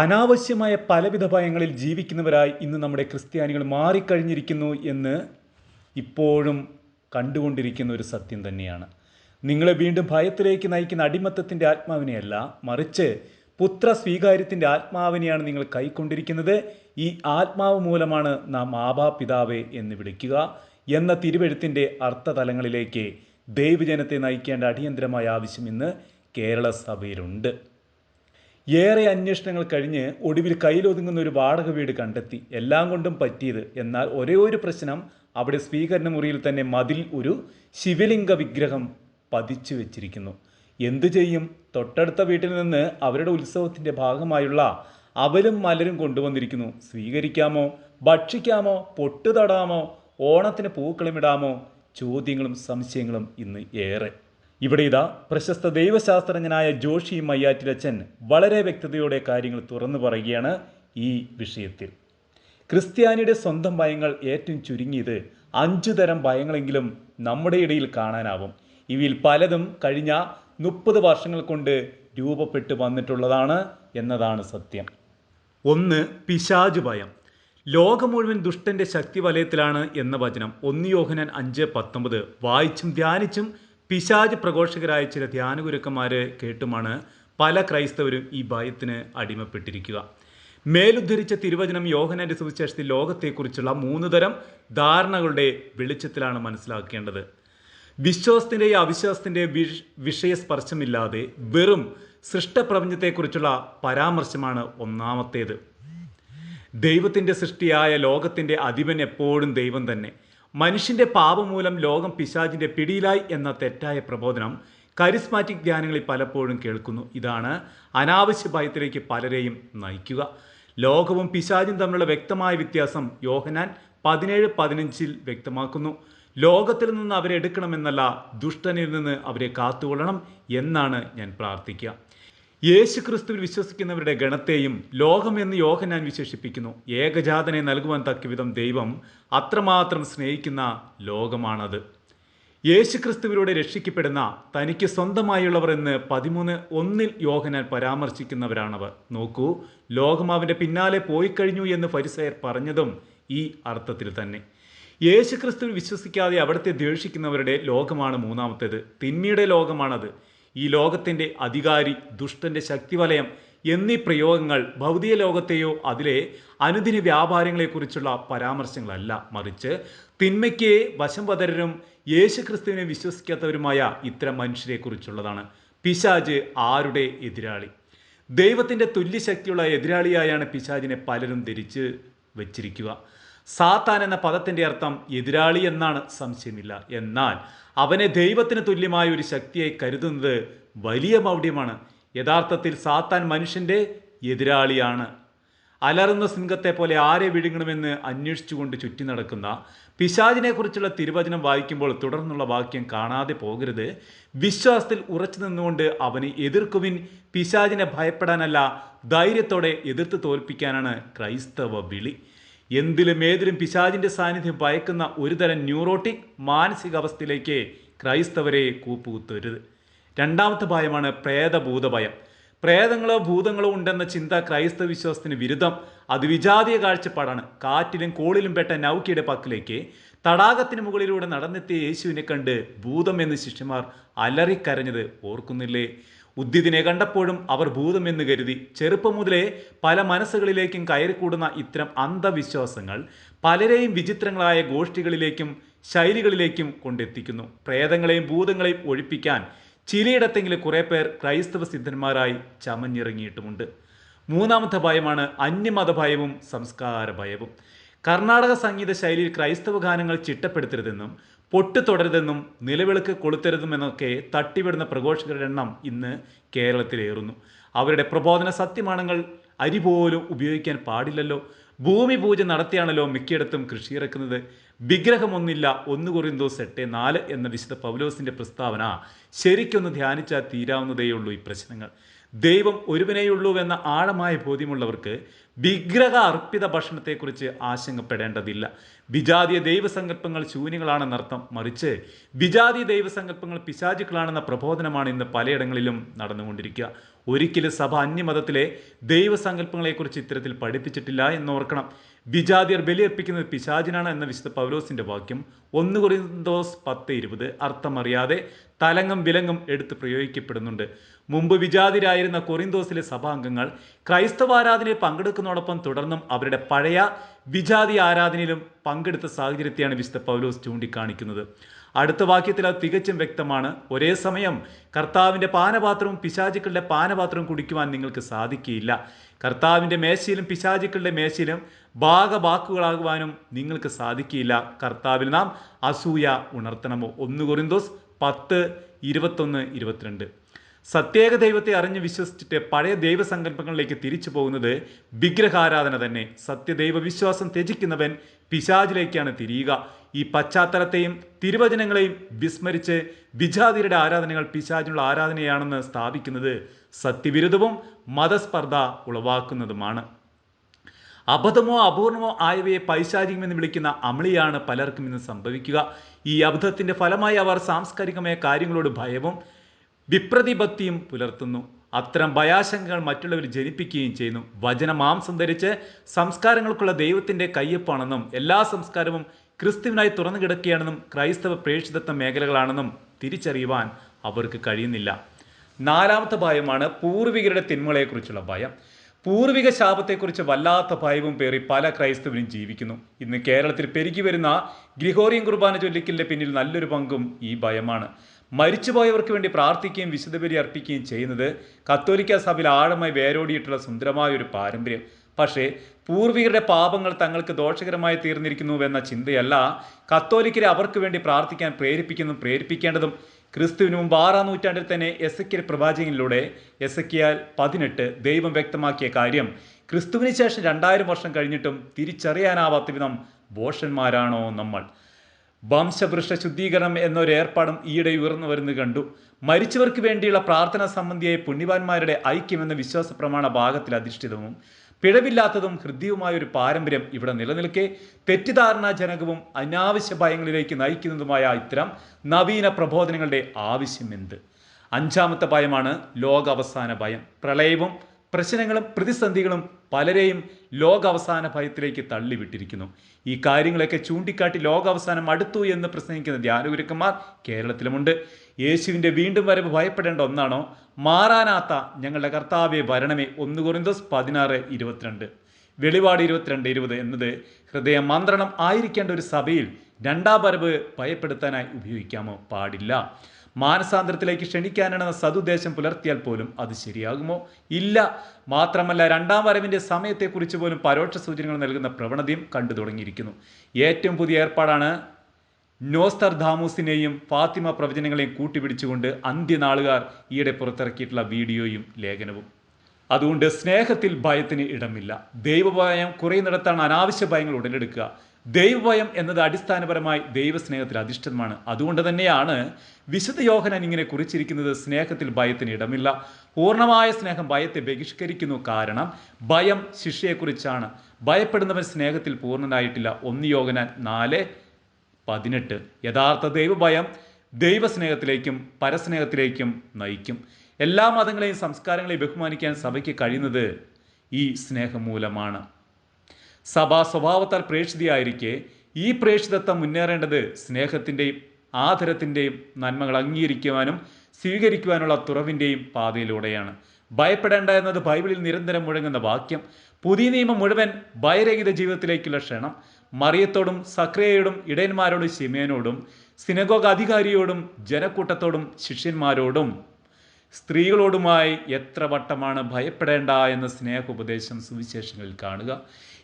അനാവശ്യമായ പലവിധ ഭയങ്ങളിൽ ജീവിക്കുന്നവരായി ഇന്ന് നമ്മുടെ ക്രിസ്ത്യാനികൾ മാറിക്കഴിഞ്ഞിരിക്കുന്നു എന്ന് ഇപ്പോഴും കണ്ടുകൊണ്ടിരിക്കുന്ന ഒരു സത്യം തന്നെയാണ്. നിങ്ങളെ വീണ്ടും ഭയത്തിലേക്ക് നയിക്കുന്ന അടിമത്തത്തിന്റെ ആത്മാവിനെയല്ല മറിച്ച് പുത്ര സ്വീകാര്യത്തിന്റെ ആത്മാവിനെയാണ് നിങ്ങൾ കൈക്കൊണ്ടിരിക്കുന്നത്. ഈ ആത്മാവ് മൂലമാണ് നാം ആബാ പിതാവേ എന്ന് വിളിക്കുക എന്ന തിരുവെഴുത്തിന്റെ അർത്ഥതലങ്ങളിലേക്ക് ദൈവജനത്തെ നയിക്കേണ്ട അടിയന്തരമായ ആവശ്യം ഇന്ന് കേരള സഭയിലുണ്ട്. ഏറെ അന്വേഷണങ്ങൾ കഴിഞ്ഞ് ഒടുവിൽ കയ്യിലൊതുങ്ങുന്ന ഒരു വാടക വീട് കണ്ടെത്തി. എല്ലാം കൊണ്ടും പറ്റിയത്. എന്നാൽ ഒരേ ഒരു പ്രശ്നം അവിടെ സ്വീകരണ മുറിയിൽ തന്നെ മതിൽ ഒരു ശിവലിംഗ വിഗ്രഹം പതിച്ചു വെച്ചിരിക്കുന്നു. എന്തു ചെയ്യും? തൊട്ടടുത്ത വീട്ടിൽ നിന്ന് അവരുടെ ഉത്സവത്തിന്റെ ഭാഗമായുള്ള അവലും മലരും കൊണ്ടുവന്നിരിക്കുന്നു. സ്വീകരിക്കാമോ? ഭക്ഷിക്കാമോ? പൊട്ടുതടാമോ? ഓണത്തിന് പൂക്കളമിടാമോ ചോദ്യങ്ങളും സംശയങ്ങളും ഇന്ന് ഏറെ. ഇവിടെ ഇതാ പ്രശസ്ത ദൈവശാസ്ത്രജ്ഞനായ ജോഷി മയ്യാറ്റിലച്ചൻ വളരെ വ്യക്തതയോടെ കാര്യങ്ങൾ തുറന്നു പറയുകയാണ് ഈ വിഷയത്തിൽ. ക്രിസ്ത്യാനിയുടെ സ്വന്തം ഭയങ്ങൾ ഏറ്റവും ചുരുങ്ങിയത് അഞ്ചു തരം ഭയങ്ങളെങ്കിലും നമ്മുടെ ഇടയിൽ കാണാനാവും. ഇവയിൽ പലതും കഴിഞ്ഞ മുപ്പത് വർഷങ്ങൾ കൊണ്ട് രൂപപ്പെട്ടു വന്നിട്ടുള്ളതാണ് എന്നതാണ് സത്യം. ഒന്ന് പിശാജ് ഭയം. ലോകം മുഴുവൻ ദുഷ്ടന്റെ ശക്തി വലയത്തിലാണ് എന്ന വചനം ഒന്ന് യോഹനൻ അഞ്ച് പത്തൊമ്പത് വായിച്ചും ധ്യാനിച്ചും പിശാജ് പ്രഘോഷകരായ ചില ധ്യാനഗുരുക്കന്മാരെ കേട്ടുമാണ് പല ക്രൈസ്തവരും ഈ ഭയത്തിന് അടിമപ്പെട്ടിരിക്കുക. മേലുദ്ധരിച്ച തിരുവചനം യോഹനന്റെ സുവിശേഷത്തിൽ ലോകത്തെക്കുറിച്ചുള്ള മൂന്ന് തരം ധാരണകളുടെ വെളിച്ചത്തിലാണ് മനസ്സിലാക്കേണ്ടത്. വിശ്വാസത്തിന്റെയും അവിശ്വാസത്തിന്റെയും വിഷ വിഷയസ്പർശമില്ലാതെ വെറും സൃഷ്ടപ്രപഞ്ചത്തെക്കുറിച്ചുള്ള പരാമർശമാണ് ഒന്നാമത്തേത്. ദൈവത്തിന്റെ സൃഷ്ടിയായ ലോകത്തിന്റെ അധിപൻ എപ്പോഴും ദൈവം തന്നെ. മനുഷ്യന്റെ പാപം മൂലം ലോകം പിശാചിന്റെ പിടിയിലായി എന്ന തെറ്റായ പ്രബോധനം കരിസ്മാറ്റിക് ധ്യാനങ്ങളിൽ പലപ്പോഴും കേൾക്കുന്നു. ഇതാണ് അനാവശ്യ ഭയത്തിലേക്ക് പലരെയും നയിക്കുക. ലോകവും പിശാചും തമ്മിലുള്ള വ്യക്തമായ വ്യത്യാസം യോഹനാൻ പതിനേഴ് പതിനഞ്ചിൽ വ്യക്തമാക്കുന്നു. ലോകത്തിൽ നിന്ന് അവരെ എടുക്കണമെന്നല്ല ദുഷ്ടനിൽ നിന്ന് അവരെ കാത്തുകൊള്ളണം എന്നാണ് ഞാൻ പ്രാർത്ഥിക്കുക. യേശു ക്രിസ്തുവിൽ വിശ്വസിക്കുന്നവരുടെ ഗണത്തെയും ലോകമെന്ന് യോഹനാൻ വിശേഷിപ്പിക്കുന്നു. ഏകജാതനെ നൽകുവാൻ തക്കവിധം ദൈവം അത്രമാത്രം സ്നേഹിക്കുന്ന ലോകമാണത്. യേശു ക്രിസ്തുവിലൂടെ രക്ഷിക്കപ്പെടുന്ന തനിക്ക് സ്വന്തമായുള്ളവർ എന്ന് പതിമൂന്ന് ഒന്നിൽ യോഹനാൻ പരാമർശിക്കുന്നവരാണവർ. നോക്കൂ ലോകം അവന്റെ പിന്നാലെ പോയി കഴിഞ്ഞു എന്ന് ഫരിസയർ പറഞ്ഞതും ഈ അർത്ഥത്തിൽ തന്നെ. യേശു ക്രിസ്തുവിൽ വിശ്വസിക്കാതെ അവിടുത്തെ ദ്വേഷിക്കുന്നവരുടെ ലോകമാണ് മൂന്നാമത്തേത്. തിന്മയുടെ ലോകമാണത്. ഈ ലോകത്തിന്റെ അധികാരി ദുഷ്ടന്റെ ശക്തിവലയം എന്നീ പ്രയോഗങ്ങൾ ഭൗതിക ലോകത്തെയോ അതിലെ അനുദിന വ്യാപാരങ്ങളെക്കുറിച്ചുള്ള പരാമർശങ്ങളല്ല. മറിച്ച് തിന്മയ്ക്ക് വശംവതരരും യേശു ക്രിസ്തുവിനെ വിശ്വസിക്കാത്തവരുമായ ഇത്തരം മനുഷ്യരെക്കുറിച്ചുള്ളതാണ്. പിശാജ് ആരുടെ എതിരാളി? ദൈവത്തിന്റെ തുല്യശക്തിയുള്ള എതിരാളിയായാണ് പിശാജിനെ പലരും ധരിച്ച് വച്ചിരിക്കുക. സാത്താൻ എന്ന പദത്തിന്റെ അർത്ഥം എതിരാളി എന്നാണ് സംശയമില്ല. എന്നാൽ അവനെ ദൈവത്തിന് തുല്യമായ ഒരു ശക്തിയായി കരുതുന്നത് വലിയ മൗഢ്യമാണ്. യഥാർത്ഥത്തിൽ സാത്താൻ മനുഷ്യന്റെ എതിരാളിയാണ്. അലറുന്ന സിംഹത്തെ പോലെ ആരെ വിഴുങ്ങണമെന്ന് അന്വേഷിച്ചുകൊണ്ട് ചുറ്റി നടക്കുന്ന പിശാചിനെ കുറിച്ചുള്ള തിരുവചനം വായിക്കുമ്പോൾ തുടർന്നുള്ള വാക്യം കാണാതെ പോകരുത്. വിശ്വാസത്തിൽ ഉറച്ചു നിന്നുകൊണ്ട് അവനെ എതിർക്കുവിൻ. പിശാചിനെ ഭയപ്പെടാനല്ല ധൈര്യത്തോടെ എതിർത്ത് തോൽപ്പിക്കാനാണ് ക്രൈസ്തവ വിളി. എന്തിലും ഏതിലും പിശാചിന്റെ സാന്നിധ്യം ഭയക്കുന്ന ഒരുതരം ന്യൂറോട്ടിക് മാനസികാവസ്ഥയിലേക്ക് ക്രൈസ്തവരെ കൂപ്പുകുത്തരുത്. രണ്ടാമത്തെ ഭയമാണ് പ്രേതഭൂത ഭയം പ്രേതങ്ങളോ ഭൂതങ്ങളോ ഉണ്ടെന്ന ചിന്ത ക്രൈസ്തവ വിശ്വാസത്തിന് വിരുദ്ധം. അത് വിജാതീയ കാഴ്ചപ്പാടാണ്. കാറ്റിലും കോളിലും പെട്ട നൗക്കിയുടെ പക്കിലേക്ക് തടാകത്തിന് മുകളിലൂടെ നടന്നെത്തിയ യേശുവിനെ കണ്ട് ഭൂതം എന്ന് ശിഷ്യന്മാർ അലറിക്കരഞ്ഞത് ഓർക്കുന്നില്ലേ? ഉദ്ദിതിനെ കണ്ടപ്പോഴും അവർ ഭൂതമെന്ന് കരുതി ചെറുപ്പം മുതലേ പല മനസ്സുകളിലേക്കും കയറിക്കൂടുന്ന ഇത്തരം അന്ധവിശ്വാസങ്ങൾ പലരെയും വിചിത്രങ്ങളായ ഗോഷ്ഠികളിലേക്കും ശൈലികളിലേക്കും കൊണ്ടെത്തിക്കുന്നു. പ്രേതങ്ങളെയും ഭൂതങ്ങളെയും ഒഴിപ്പിക്കാൻ ചിലയിടത്തെങ്കിലും കുറേ പേർ ക്രൈസ്തവ സിദ്ധന്മാരായി ചമഞ്ഞിറങ്ങിയിട്ടുമുണ്ട്. മൂന്നാമത്തെ ഭയമാണ് അന്യമത ഭയവും സംസ്കാര ഭയവും കർണാടക സംഗീത ശൈലിയിൽ ക്രൈസ്തവ ഗാനങ്ങൾ ചിട്ടപ്പെടുത്തരുതെന്നും പൊട്ടു തുടരുതെന്നും നിലവിളക്ക് കൊളുത്തരുതെന്നൊക്കെ തട്ടിവിടുന്ന പ്രഘോഷകരുടെ എണ്ണം ഇന്ന് കേരളത്തിലേറുന്നു. അവരുടെ പ്രബോധന സത്യമാണങ്ങൾ അരി പോലും ഉപയോഗിക്കാൻ പാടില്ലല്ലോ. ഭൂമി പൂജ നടത്തിയാണല്ലോ മിക്കയിടത്തും കൃഷി ഇറക്കുന്നത്. വിഗ്രഹമൊന്നില്ല ഒന്ന് കുറിന്തോസ് എട്ട് നാല് എന്ന വിശുദ്ധ പൗലോസിന്റെ പ്രസ്താവന ശരിക്കൊന്ന് ധ്യാനിച്ചാൽ തീരാവുന്നതേയുള്ളൂ ഈ പ്രശ്നങ്ങൾ. ദൈവം ഒരുവനേയുള്ളൂവെന്ന ആഴമായ ബോധ്യമുള്ളവർക്ക് വിഗ്രഹ അർപ്പിത ഭക്ഷണത്തെക്കുറിച്ച് ആശങ്കപ്പെടേണ്ടതില്ല. വിജാതീയ ദൈവസങ്കല്പങ്ങൾ ശൂന്യങ്ങളാണെന്നർത്ഥം മറിച്ച് വിജാതീയ ദൈവസങ്കല്പങ്ങൾ പിശാചുക്കളാണെന്ന പ്രബോധനമാണ് ഇന്ന് പലയിടങ്ങളിലും നടന്നുകൊണ്ടിരിക്കുക. ഒരിക്കലും സഭ അന്യമതത്തിലെ ദൈവസങ്കല്പങ്ങളെക്കുറിച്ച് ഇത്തരത്തിൽ പഠിപ്പിച്ചിട്ടില്ല എന്നോർക്കണം വിജാതിയർ ബലിയർപ്പിക്കുന്നത് പിശാചിനാണ് എന്ന വിശുദ്ധ പൗലോസിന്റെ വാക്യം. ഒന്ന് കുറിന്തോസ് പത്ത് ഇരുപത്. അർത്ഥമറിയാതെ തലങ്ങും വിലങ്ങും എടുത്ത് പ്രയോഗിക്കപ്പെടുന്നുണ്ട്. മുമ്പ് വിജാതിരായിരുന്ന കൊറിന്തോസിലെ സഭാംഗങ്ങൾ ക്രൈസ്തവ ആരാധനയിൽ പങ്കെടുക്കുന്നതോടൊപ്പം തുടർന്നും അവരുടെ പഴയ വിജാതി ആരാധനയിലും പങ്കെടുത്ത സാഹചര്യത്തെയാണ് വിശുദ്ധ പൗലോസ് ചൂണ്ടിക്കാണിക്കുന്നത്. അടുത്ത വാക്യത്തിൽ അത് തികച്ചും വ്യക്തമാണ്. ഒരേ സമയം കർത്താവിന്റെ പാനപാത്രവും പിശാചുക്കളുടെ പാനപാത്രവും കുടിക്കുവാൻ നിങ്ങൾക്ക് സാധിക്കുകയില്ല. കർത്താവിന്റെ മേശയിലും പിശാചുക്കളുടെ മേശയിലും ഭാഗവാക്കുകളാകുവാനും നിങ്ങൾക്ക് സാധിക്കുകയില്ല. കർത്താവിൽ നാം അസൂയ ഉണർത്തണമോ? ഒന്ന് കുറിന്തോസ് പത്ത് ഇരുപത്തൊന്ന് ഇരുപത്തിരണ്ട്. സത്യേക ദൈവത്തെ അറിഞ്ഞ് വിശ്വസിച്ചിട്ട് പഴയ ദൈവസങ്കല്പങ്ങളിലേക്ക് തിരിച്ചു പോകുന്നത് വിഗ്രഹാരാധന തന്നെ. സത്യദൈവ വിശ്വാസം ത്യജിക്കുന്നവൻ പിശാചിലേക്കാണ് തിരിയുക. ഈ പശ്ചാത്തലത്തെയും തിരുവചനങ്ങളെയും വിസ്മരിച്ച് വിജാതിരുടെ ആരാധനകൾ പിശാചിനുള്ള ആരാധനയാണെന്ന് സ്ഥാപിക്കുന്നത് സത്യവിരുദ്ധവും മതസ്പർദ്ധ ഉളവാക്കുന്നതുമാണ്. അബദ്ധമോ അപൂർണമോ ആയവയെ പൈശാചികമെന്ന് വിളിക്കുന്ന അമളിയാണ് പലർക്കും ഇന്ന് സംഭവിക്കുക. ഈ അബദ്ധത്തിന്റെ ഫലമായി അവർ സാംസ്കാരികമായ കാര്യങ്ങളോട് ഭയവും വിപ്രതിപത്തിയും പുലർത്തുന്നു. അത്തരം ഭയാശങ്കകൾ മറ്റുള്ളവർ ജനിപ്പിക്കുകയും ചെയ്യുന്നു. വചനമാംസം ധരിച്ച് സംസ്കാരങ്ങൾക്കുള്ള ദൈവത്തിന്റെ കയ്യൊപ്പാണെന്നും എല്ലാ സംസ്കാരവും ക്രിസ്തുവിനായി തുറന്നു കിടക്കുകയാണെന്നും ക്രൈസ്തവ പ്രേക്ഷിതത്വ മേഖലകളാണെന്നും തിരിച്ചറിയുവാൻ അവർക്ക് കഴിയുന്നില്ല. നാലാമത്തെ ഭയമാണ് പൂർവികരുടെ തിന്മകളെക്കുറിച്ചുള്ള ഭയം. പൂർവിക ശാപത്തെക്കുറിച്ച് വല്ലാത്ത ഭയവും പേറി പല ക്രൈസ്തവരും ജീവിക്കുന്നു. ഇന്ന് കേരളത്തിൽ പെരുകി വരുന്ന ഗ്രിഹോറിയൻ കുർബാന ചൊല്ലിക്കലിന്റെ പിന്നിൽ നല്ലൊരു പങ്കും ഈ ഭയമാണ്. മരിച്ചുപോയവർക്ക് വേണ്ടി പ്രാർത്ഥിക്കുകയും വിശുദ്ധബലി അർപ്പിക്കുകയും ചെയ്യുന്നത് കത്തോലിക്ക സഭയിൽ ആഴമായി വേരോടിയിട്ടുള്ള സുന്ദരമായ ഒരു പാരമ്പര്യം. പക്ഷേ പൂർവികരുടെ പാപങ്ങൾ തങ്ങൾക്ക് ദോഷകരമായി തീർന്നിരിക്കുന്നുവെന്ന ചിന്തയല്ല കത്തോലിക്കരെ അവർക്ക് വേണ്ടി പ്രാർത്ഥിക്കാൻ പ്രേരിപ്പിക്കുന്നതും പ്രേരിപ്പിക്കേണ്ടതും. ക്രിസ്തുവിന് മുമ്പ് ആറാം നൂറ്റാണ്ടിൽ തന്നെ എസക്കിയൽ പ്രവാചകനിലൂടെ എസക്കിയാൽ പതിനെട്ട് ദൈവം വ്യക്തമാക്കിയ കാര്യം. ക്രിസ്തുവിന് ശേഷം രണ്ടായിരം വർഷം കഴിഞ്ഞിട്ടും തിരിച്ചറിയാനാവാത്ത വിധം ബോഷന്മാരാണോ നമ്മൾ? വംശവൃക്ഷ ശുദ്ധീകരണം എന്നൊരു ഏർപ്പാടും ഈയിടെ ഉയർന്നു വരുന്നത് കണ്ടു. മരിച്ചവർക്ക് വേണ്ടിയുള്ള പ്രാർത്ഥന സംബന്ധിയായ പുണ്യവാന്മാരുടെ ഐക്യമെന്ന വിശ്വാസ പ്രമാണ ഭാഗത്തിൽ അധിഷ്ഠിതവും പിഴവില്ലാത്തതും ഹൃദ്യവുമായ ഒരു പാരമ്പര്യം ഇവിടെ നിലനിൽക്കെ തെറ്റിദ്ധാരണാജനകവും അനാവശ്യ ഭയങ്ങളിലേക്ക് നയിക്കുന്നതുമായ ഇത്തരം നവീന പ്രബോധനങ്ങളുടെ ആവശ്യം എന്ത് അഞ്ചാമത്തെ ഭയമാണ് ലോകാവസാന ഭയം. പ്രളയവും പ്രശ്നങ്ങളും പ്രതിസന്ധികളും പലരെയും ലോകാവസാന ഭയത്തിലേക്ക് തള്ളിവിട്ടിരിക്കുന്നു. ഈ കാര്യങ്ങളൊക്കെ ചൂണ്ടിക്കാട്ടി ലോകാവസാനം അടുത്തു എന്ന് പ്രസംഗിക്കുന്ന ധ്യാനഗുരുക്കന്മാർ കേരളത്തിലുമുണ്ട്. യേശുവിന്റെ വീണ്ടും വരവ് ഭയപ്പെടേണ്ട ഒന്നാണോ? മാറാനാത്ത ഞങ്ങളുടെ കർത്താവെ വരണമേ. ഒന്ന് കുറിന്തോസ് പതിനാറ് ഇരുപത്തിരണ്ട്. വെളിപാട് ഇരുപത്തിരണ്ട് ഇരുപത് എന്നത് ഹൃദയ മന്ത്രണം ആയിരിക്കേണ്ട ഒരു സഭയിൽ രണ്ടാം വരവ് ഭയപ്പെടുത്താനായി ഉപയോഗിക്കാമോ? പാടില്ല. മാനസാന്തരത്തിലേക്ക് ക്ഷണിക്കാനാണെന്ന സതുദ്ദേശം പുലർത്തിയാൽ പോലും അത് ശരിയാകുമോ? ഇല്ല. മാത്രമല്ല രണ്ടാം വരവിന്റെ സമയത്തെക്കുറിച്ച് പോലും പരോക്ഷ സൂചനകൾ നൽകുന്ന പ്രവണതയും കണ്ടു തുടങ്ങിയിരിക്കുന്നു. ഏറ്റവും പുതിയ ഏർപ്പാടാണ് നോസ്തർ ധാമൂസിനെയും ഫാത്തിമ പ്രവചനങ്ങളെയും കൂട്ടിപിടിച്ചുകൊണ്ട് അന്ത്യനാളുകാർ ഈയിടെ പുറത്തിറക്കിയിട്ടുള്ള വീഡിയോയും ലേഖനവും. അതുകൊണ്ട് സ്നേഹത്തിൽ ഭയത്തിന് ഇടമില്ല. ദൈവഭയം കുറയുന്നിടത്താണ് അനാവശ്യ ഭയങ്ങൾ ഉടലെടുക്കുക. ദൈവഭയം എന്നത് അടിസ്ഥാനപരമായി ദൈവസ്നേഹത്തിൽ അധിഷ്ഠിതമാണ്. അതുകൊണ്ട് തന്നെയാണ് വിശുദ്ധ യോഹനൻ ഇങ്ങനെ കുറിച്ചിരിക്കുന്നത് സ്നേഹത്തിൽ ഭയത്തിന് ഇടമില്ല. പൂർണമായ സ്നേഹം ഭയത്തെ ബഹിഷ്കരിക്കുന്നു. കാരണം ഭയം ശിക്ഷയെക്കുറിച്ചാണ്. ഭയപ്പെടുന്നവൻ സ്നേഹത്തിൽ പൂർണനായിട്ടില്ല. ഒന്ന് യോഹനൻ നാല് പതിനെട്ട്. യഥാർത്ഥ ദൈവഭയം ദൈവസ്നേഹത്തിലേക്കും പരസ്നേഹത്തിലേക്കും നയിക്കും. എല്ലാ മതങ്ങളെയും സംസ്കാരങ്ങളെയും ബഹുമാനിക്കാൻ സഭയ്ക്ക് കഴിയുന്നത് ഈ സ്നേഹം മൂലമാണ്. സഭ സ്വഭാവത്താൽ പ്രേക്ഷിതയായിരിക്കെ ഈ പ്രേക്ഷിതത്വം മുന്നേറേണ്ടത് സ്നേഹത്തിന്റെയും ആദരത്തിന്റെയും നന്മകൾ അംഗീകരിക്കുവാനും സ്വീകരിക്കുവാനുള്ള തുറവിന്റെയും പാതയിലൂടെയാണ്. ഭയപ്പെടേണ്ട എന്നത് ബൈബിളിൽ നിരന്തരം മുഴങ്ങുന്ന വാക്യം. പുതിയ നിയമം മുഴുവൻ ഭയരഹിത ജീവിതത്തിലേക്കുള്ള ക്ഷണം. മറിയത്തോടും സക്രിയയോടും ഇടയന്മാരോടും ശിമേനോടും സിനഗോഗ അധികാരിയോടും ജനക്കൂട്ടത്തോടും ശിഷ്യന്മാരോടും. സ്ത്രീകളോടുമായി എത്ര വട്ടമാണ് ഭയപ്പെടേണ്ട എന്ന സ്നേഹോപദേശം സുവിശേഷങ്ങളിൽ കാണുക.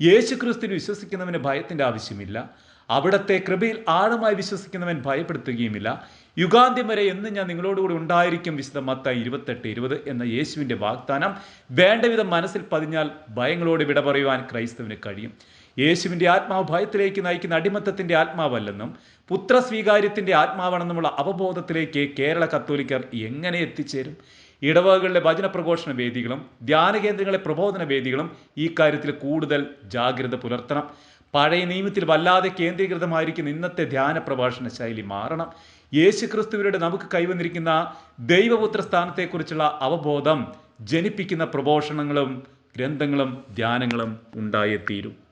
യേശുക്രിസ്തുവിൽ വിശ്വസിക്കുന്നവന് ഭയത്തിന്റെ ആവശ്യമില്ല. അവിടത്തെ കൃപയിൽ ആഴമായി വിശ്വസിക്കുന്നവൻ ഭയപ്പെടുത്തുകയുമില്ല. യുഗാന്ത്യം വരെ എന്ന് ഞാൻ നിങ്ങളോടുകൂടി ഉണ്ടായിരിക്കും വിശുദ്ധ മത്തായി ഇരുപത്തെട്ട് ഇരുപത് എന്ന യേശുവിന്റെ വാഗ്ദാനം. വേണ്ടവിധം മനസ്സിൽ പതിഞ്ഞാൽ ഭയങ്ങളോട് വിട പറയുവാൻ ക്രൈസ്തവന് കഴിയും. യേശുവിന്റെ ആത്മാവ് ഭയത്തിലേക്ക് നയിക്കുന്ന അടിമത്തത്തിന്റെ ആത്മാവല്ലെന്നും പുത്രസ്വീകാര്യത്തിന്റെ ആത്മാവാണെന്നുമുള്ള അവബോധത്തിലേക്ക് കേരള കത്തോലിക്കർ എങ്ങനെ എത്തിച്ചേരും? ഇടവകകളിലെ ഭജന പ്രഘോഷണ വേദികളും ധ്യാന കേന്ദ്രങ്ങളിലെ പ്രബോധന വേദികളും ഈ കാര്യത്തിൽ കൂടുതൽ ജാഗ്രത പുലർത്തണം. പഴയ നിയമത്തിൽ വല്ലാതെ കേന്ദ്രീകൃതമായിരിക്കുന്ന ഇന്നത്തെ ധ്യാന പ്രഭാഷണ ശൈലി മാറണം. യേശു ക്രിസ്തുവിലൂടെ നമുക്ക് കൈവന്നിരിക്കുന്ന ദൈവപുത്ര സ്ഥാനത്തെക്കുറിച്ചുള്ള അവബോധം ജനിപ്പിക്കുന്ന പ്രഭോഷണങ്ങളും ഗ്രന്ഥങ്ങളും ധ്യാനങ്ങളും ഉണ്ടായേ തീരും